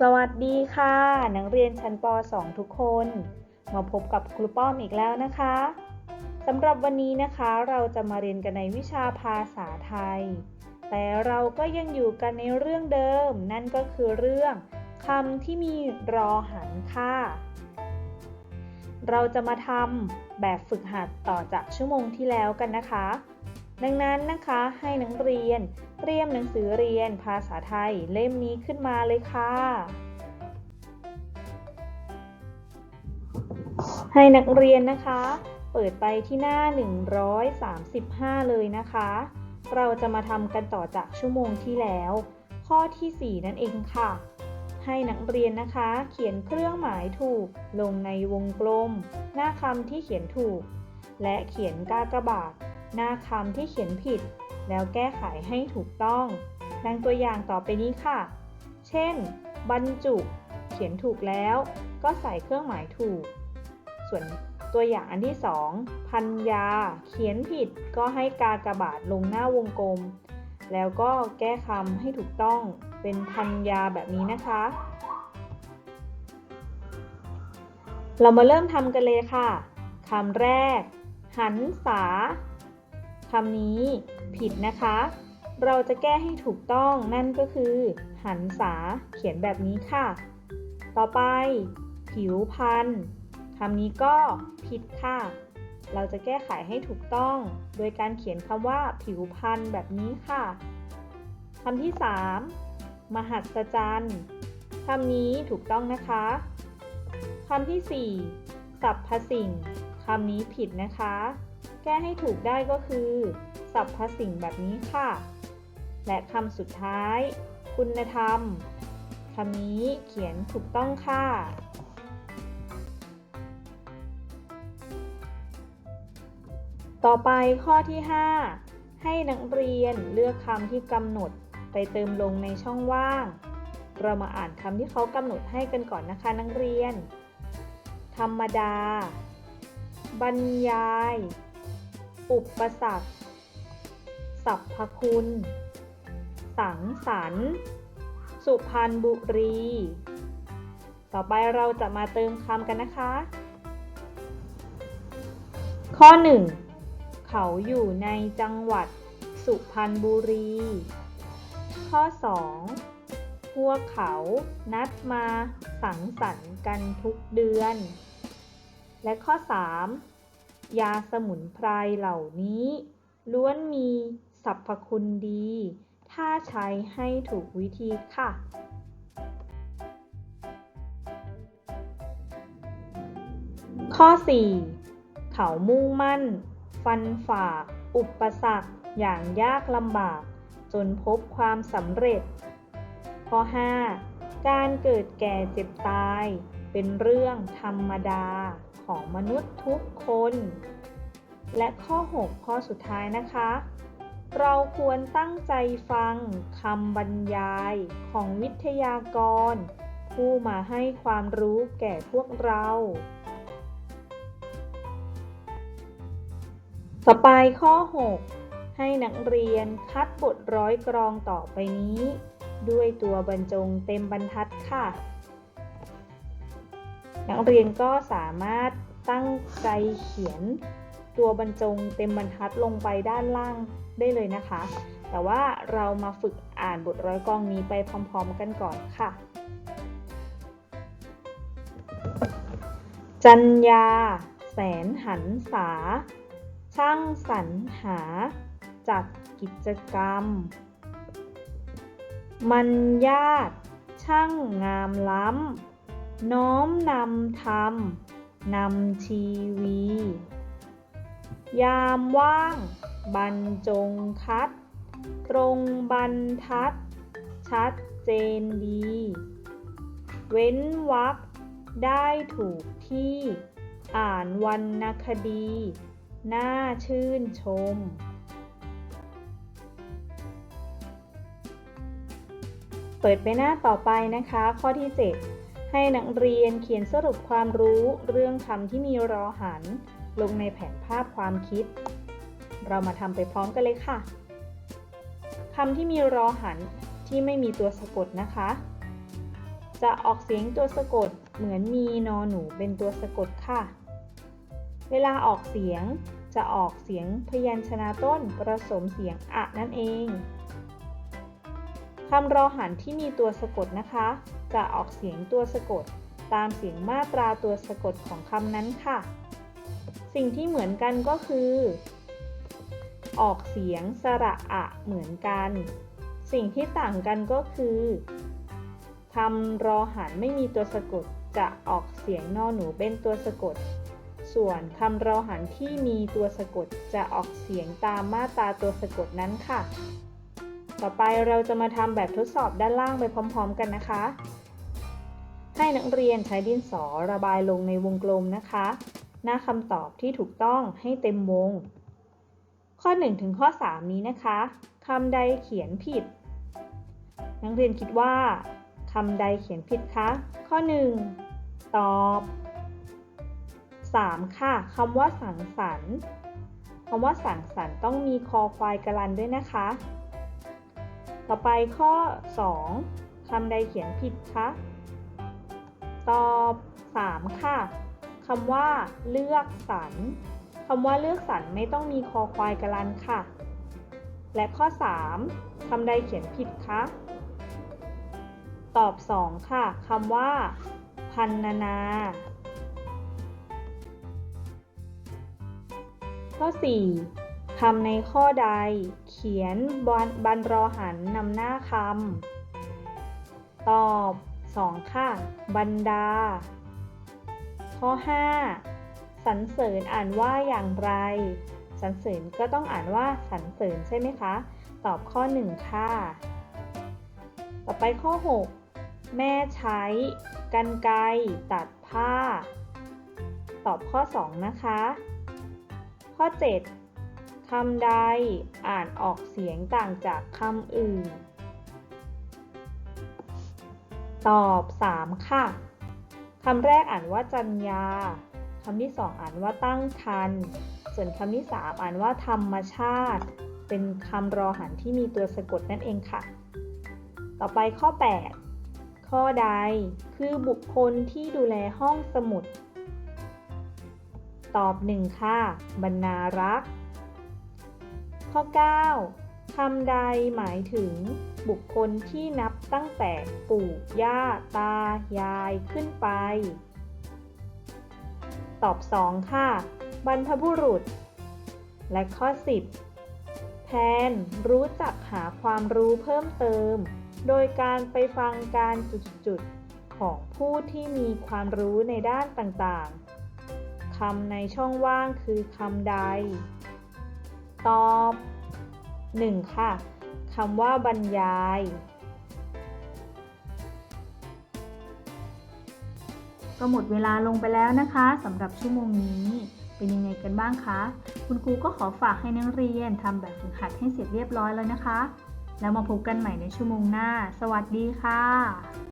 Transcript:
สวัสดีค่ะ นักเรียนชั้นป .2 ทุกคน มาพบกับครูป้อมอีกแล้วนะคะสำหรับวันนี้นะคะเราจะมาเรียนกันในวิชาภาษาไทย แต่เราก็ยังอยู่กันในเรื่องเดิม นั่นก็คือเรื่องคำที่มีรอหันค่ะ เราจะมาทำแบบฝึกหัดต่อจากชั่วโมงที่แล้วกันนะคะ ดังนั้นนะคะให้นักเรียนเตรียมหนังสือเรียนภาษาไทยเล่มนี้ขึ้นมาเลยค่ะ ให้นักเรียนนะคะ เปิดไปที่หน้า 135 เลยนะคะ เราจะมาทำกันต่อจากชั่วโมงที่แล้ว ข้อที่ 4 นั่นเองค่ะ ให้นักเรียนนะคะ เขียนเครื่องหมายถูกลงในวงกลม หน้าคำที่เขียนถูก และเขียนกากบาท หน้าคำที่เขียนผิด แล้วแก้ไขให้ถูกต้อง ดังตัวอย่างต่อไปนี้ค่ะ เช่น บรรจุ เขียนถูกแล้ว ก็ใส่เครื่องหมายถูก ส่วนตัวอย่างอันที่สองพันยา เขียนผิดก็ให้กากบาทลงหน้าวงกลม แล้วก็แก้คำให้ถูกต้องเป็นพันยาแบบนี้นะคะ เรามาเริ่มทำกันเลยค่ะคำแรก หันษาำนี้ผิดนะคะ เราจะแก้ให้ถูกต้องนั่นก็คือ หันษาเขียนแบบนี้ค่ะ ต่อไป ผิวพันธ์คำนี้ก็ผิดค่ะ เราจะแก้ไขให้ถูกต้อง โดยการเขียนคำว่าผิวพันธ์แบบนี้ค่ะคำที่ 3 มหัศจรรย์คำนี้ถูกต้องนะคะคำที่ 4 สัพพสิ่งคำนี้ผิดนะคะ แก้ให้ถูกได้ก็คือสัพพสิ่งแบบนี้ค่ะ และคำสุดท้าย คุณธรรมคำนี้เขียนถูกต้องค่ะต่อไปข้อที่ 5 ให้นักเรียนเลือกคำที่กำหนดไปเติมลงในช่องว่าง เรามาอ่านคำที่เขากำหนดให้กันก่อนนะคะนักเรียน ธรรมดา บรรยาย อุปสรรคสรรพคุณ สังสรรค์ สุพรรณบุรี ต่อไปเราจะมาเติมคำกันนะคะ ข้อ 1 เขาอยู่ในจังหวัดสุพรรณบุรี ข้อ 2 พวกเขานัดมาสังสรรค์กันทุกเดือน และข้อ 3 ยาสมุนไพรเหล่านี้ ล้วนมีสรรพคุณดี ถ้าใช้ให้ถูกวิธีค่ะ ข้อ 4 เขามุ่งมั่น ฟันฝ่า อุปสรรค อย่างยากลำบาก จนพบความสำเร็จ ข้อ 5 การเกิดแก่เจ็บตาย เป็นเรื่องธรรมดา ของมนุษย์ทุกคน และข้อ 6 ข้อสุดท้ายนะคะ เราควรตั้งใจฟังคำบรรยายของวิทยากร ผู้มาให้ความรู้แก่พวกเราต่อไปข้อ 6 ให้นักเรียนคัดบทร้อยกรองต่อไปนี้ ด้วยตัวบรรจงเต็มบรรทัดค่ะ นักเรียนก็สามารถตั้งใจเขียนตัวบรรจงเต็มบรรทัดลงไปด้านล่างได้เลยนะคะ แต่ว่าเรามาฝึกอ่านบทร้อยกรองนี้ไปพร้อมๆกันก่อนค่ะ จัญญา แสนหันษา ช่างสรรหา จัดกิจกรรม มันญาติช่างงามล้ำ น้อมนำธรรมนำชีวี ยามว่าง บรรจงคัด ตรงบรรทัด ชัดเจนดี เว้นวรรคได้ถูกที่ อ่านวรรณคดี น่าชื่นชมเปิดไปหน้าต่อไปนะคะ ข้อที่ 7 ให้นักเรียนเขียนสรุปความรู้เรื่องคำที่มีรอหัน ลงในแผนภาพความคิด เรามาทำไปพร้อมกันเลยค่ะคำที่มีรอหันที่ไม่มีตัวสะกดนะคะจจะออกเสียงตัวสะกดเหมือนมีนอหนูเป็นตัวสะกดค่ะ เวลาออกเสียงจะออกเสียงพยัญชนะต้นผสมเสียงอะนั่นเองคำรอหันที่มีตัวสะกดนะคะ จะออกเสียงตัวสะกด ตามเสียงมาตราตัวสะกดของคำนั้นค่ะ สิ่งที่เหมือนกันก็คือ ออกเสียงสระอะเหมือนกัน สิ่งที่ต่างกันก็คือคำรอหันไม่มีตัวสะกดจะออกเสียงนอหนูเป็นตัวสะกด ส่วนคำรอหันที่มีตัวสะกดจะออกเสียงตามมาตราตัวสะกดนั้นค่ะ ต่อไปเราจะมาทำแบบทดสอบด้านล่างไปพร้อม ๆ กันนะคะ ให้นักเรียนใช้ดินสอระบายลงในวงกลมนะคะ หน้าคำตอบที่ถูกต้องให้เต็มวง ข้อ 1 ถึงข้อ 3 นี้นะคะคำใดเขียนผิด นักเรียนคิดว่าคำใดเขียนผิดคะ ข้อ 1 ตอบ 3. ค่ะคำว่าสังสรรค์คำว่าสังสรรค์ต้องมีคอควายกรันด้วยนะคะ ต่อไปข้อ 2คำใดเขียนผิดคะ ตอบ 3 ค่ะคำว่า เลือกสรรคำว่าเลือกสรรไม่ต้องมีคอควายกรันค่ะ และข้อ 3คำใดเขียนผิดคะตอบ 2 ค่ะคำว่า พันนานา ข้อ 4คำในข้อใด เขียนบันรอหันนำหน้าคำตอบ 2 ค่ะ บรรดา ข้อ 5 สรรเสริญอ่านว่าอย่างไร สรรเสริญก็ต้องอ่านว่าสรรเสริญใช่ไหมคะ ตอบข้อ 1 ค่ะ ต่อไปข้อ 6 แม่ใช้กันไกตัดผ้า ตอบข้อ 2 นะคะ ข้อ 7คำใดอ่านออกเสียงต่างจากคำอื่น ตอบ 3 ค่ะคำแรกอ่านว่าจัญญาคำที่ 2 อ่านว่าตั้งคัน ส่วนคำที่ 3 อ่านว่าธรรมชาติ เป็นคำรอหันที่มีตัวสะกดนั่นเองค่ะ ต่อไปข้อ 8 ข้อใดคือบุคคลที่ดูแลห้องสมุด ตอบ 1 ค่ะ บรรณารักษ์ข้อ 9 คำใดหมายถึงบุคคลที่นับตั้งแต่ปู่ย่า ตา ยายขึ้นไป ตอบ 2 ค่ะ บรรพบุรุษ และข้อ 10แพนรู้จักหาความรู้เพิ่มเติม โดยการไปฟังการจุดๆของผู้ที่มีความรู้ในด้านต่างๆคำในช่องว่างคือคำใด ตอบ 1 ค่ะคำว่าบรรยาย ก็หมดเวลาลงไปแล้วนะคะสำหรับชั่วโมงนี้เป็นยังไงกันบ้างคะ คุณครูก็ขอฝากให้นักเรียนทำแบบฝึกหัดให้เสร็จเรียบร้อยแล้วนะคะ แล้วมาพบกันใหม่ในชั่วโมงหน้า สวัสดีค่ะ